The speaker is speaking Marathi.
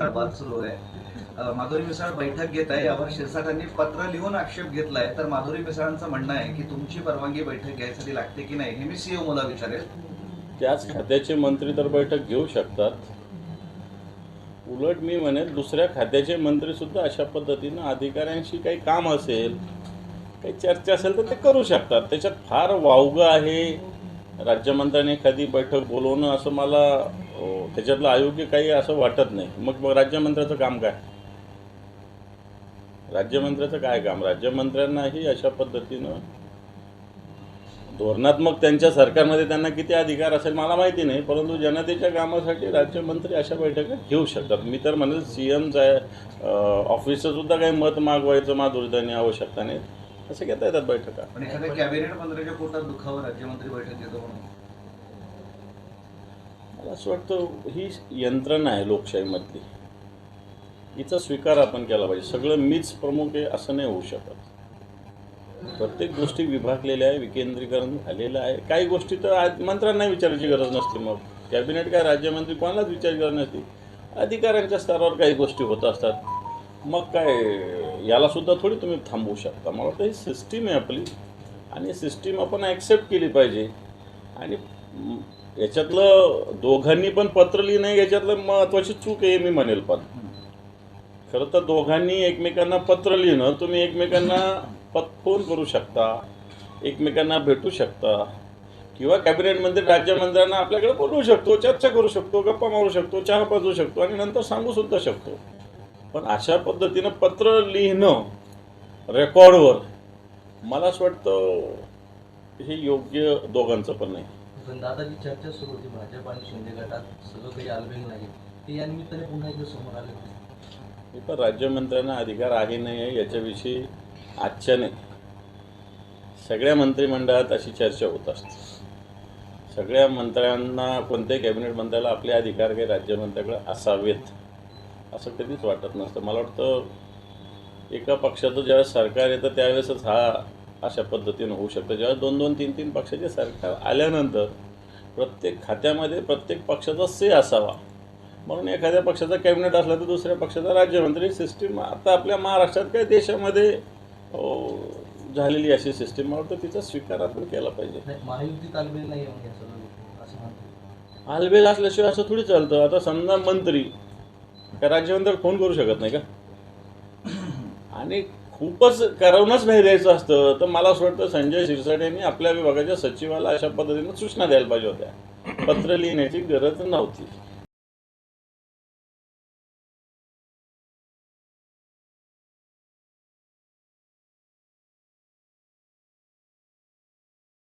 मिसळ वाद सुरू आहे. माधुरी मिसळ बैठक घेत आहे. यावर शिरसाटांनी पत्र लिहून आक्षेप घेतलाय. तर माधुरी मिसळांचं म्हणणं आहे की तुमची परवानगी बैठक घ्यायसाठी लागते की नाही हे मी सीओ मला विचारेल. त्याच खात्याचे मंत्री तर बैठक घेऊ शकतात. उलट मी म्हणेल दुसऱ्या खात्याचे मंत्री सुद्धा अशा पद्धतीनं अधिकाऱ्यांशी काही काम असेल काही चर्चा असेल तर ते करू शकतात. त्याच्यात फार वावगं आहे. राज्यमंत्र्यांनी एखादी बैठक बोलवणं असं मला त्याच्यातलं अयोग्य काही असं वाटत नाही. मग मग राज्यमंत्र्याचं काम काय? राज्यमंत्र्याचं काय काम? राज्यमंत्र्यांनाही अशा पद्धतीनं धोरणात्मक त्यांच्या सरकारमध्ये त्यांना किती अधिकार असेल मला माहिती नाही परंतु जनतेच्या कामासाठी राज्यमंत्री अशा बैठका घेऊ शकतात. मी तर म्हणेल सी एमचं आहे ऑफिसचं सुद्धा काही मत मागवायचं माधुरीदानी आवश्यकता नाही. असं घेता येतात बैठका. पण एखाद्या कॅबिनेट मंत्र्याच्या पोटात दुखावर राज्यमंत्री बैठक म्हणून. मला असं वाटतं ही यंत्रणा आहे लोकशाहीमधली. हिचा स्वीकार आपण केला पाहिजे. सगळं मीच प्रमुख आहे असं नाही होऊ शकत. प्रत्येक गोष्टी विभागलेल्या आहे विकेंद्रीकरण झालेलं आहे. काही गोष्टी तर आज मंत्र्यांना विचारायची गरज नसते मग. कॅबिनेट काय राज्यमंत्री कोणालाच विचारायची गरज नसते अधिकाऱ्यांच्या स्तरावर काही गोष्टी होत असतात. मग काय याला सुद्धा थोडी तुम्ही थांबवू शकता. मला वाटतं ही सिस्टीम आहे आपली. आणि सिस्टीम आपण ॲक्सेप्ट केली पाहिजे. आणि याच्यातलं दोघांनी पण पत्र लिहिणं याच्यातलं महत्त्वाची चूक आहे मी म्हणेल पण. खरं तर दोघांनी एकमेकांना पत्र लिहिणं तुम्ही एकमेकांना पत फोन करू शकता एकमेकांना भेटू शकता. किंवा कॅबिनेट मंत्री राज्यमंत्र्यांना आपल्याकडे बोलवू शकतो चर्चा करू शकतो गप्पा मारू शकतो चहा पाजू शकतो आणि नंतर सांगू सुद्धा शकतो. पण अशा पद्धतीनं पत्र लिहिणं रेकॉर्डवर मला असं वाटतं हे योग्य दोघांचं पण नाही. पण दादा जी चर्चा सुरू होती भाजप आणि शिंदे गटात सगळं काही आलबेल नाही. ते या निमित्ताने पुन्हा एकदा समोर आले. हे पण राज्यमंत्र्यांना अधिकार आहे नाही आहे याच्याविषयी आजच्या नाही. सगळ्या मंत्रिमंडळात अशी चर्चा होत असते. सगळ्या मंत्र्यांना कोणत्याही कॅबिनेट मंत्र्याला आपले अधिकार काही राज्यमंत्र्याकडे असावेत. असं कधीच वाटत नसतं. मला वाटतं एका पक्षाचं ज्यावेळेस सरकार येतं त्यावेळेसच हा अशा पद्धतीनं होऊ शकतं. ज्यावेळेस दोन दोन तीन तीन पक्षाचे सरकार आल्यानंतर प्रत्येक खात्यामध्ये प्रत्येक पक्षाचा से असावा. म्हणून एखाद्या पक्षाचा कॅबिनेट असला तर दुसऱ्या पक्षाचा राज्यमंत्री सिस्टीम आता आपल्या महाराष्ट्रात काय देशामध्ये अं, झालेली अशी सिस्टीम. मला वाटतं तिचा स्वीकार आपण केला पाहिजे. नाही महायुतीत आलबेल नाही म्हणजे आलबेल असल्याशिवाय असं थोडी चालतं. आता समजा मंत्री का राज्यमंत्री फोन करू शकत नाही का? आणि खूपच करवूनच नाही द्यायचं असतं तर मला असं वाटतं संजय शिरसाट यांनी आपल्या विभागाच्या सचिवाला अशा पद्धतीनं सूचना द्यायला पाहिजे होत्या. पत्र लिहिण्याची गरज नव्हती.